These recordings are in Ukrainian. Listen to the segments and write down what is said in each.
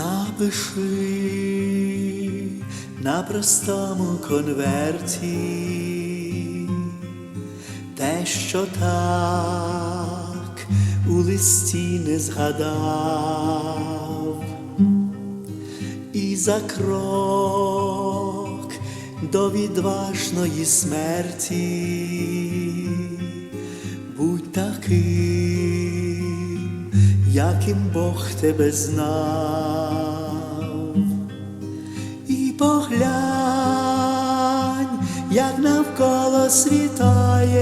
Напиши на простому конверті те, що так у листі не згадав, і за крок до відважної смерті будь таким, яким Бог тебе знав, і поглянь, як навколо світає,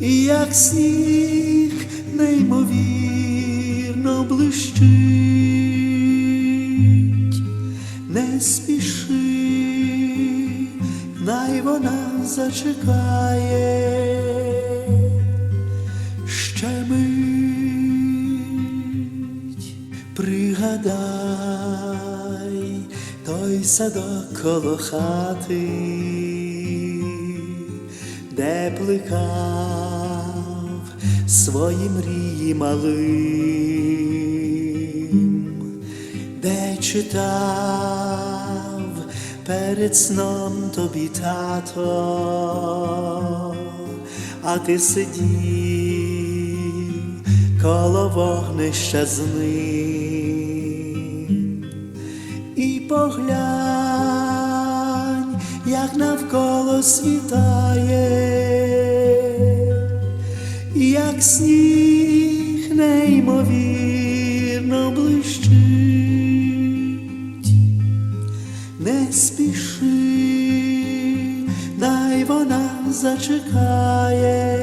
і як сніг неймовірно блищить, не спіши, най вона зачекає. Ще мить пригадай той садок коло хати, де плекав свої мрії малим, де читав перед сном тобі тато, а ти сидів коло вогнища з і поглянь, як навколо світає, як сніг неймовірно блищить, не спіши, дай вона зачекає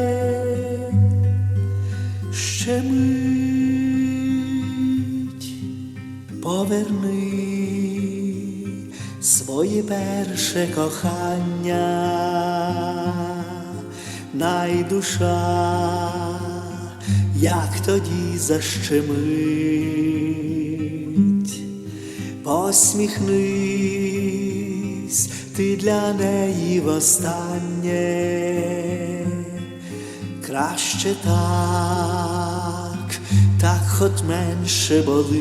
ще мить поверни своє перше кохання, най душа, як тоді защемить, посміхнись ти для неї востаннє. Краще так, так менше болить,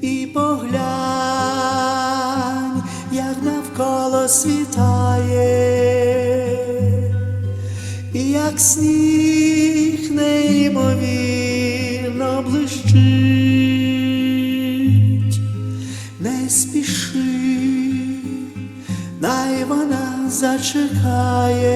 і поглянь, як навколо світає, і як сніг неймовірно блищить, не спіши най вона зачекає.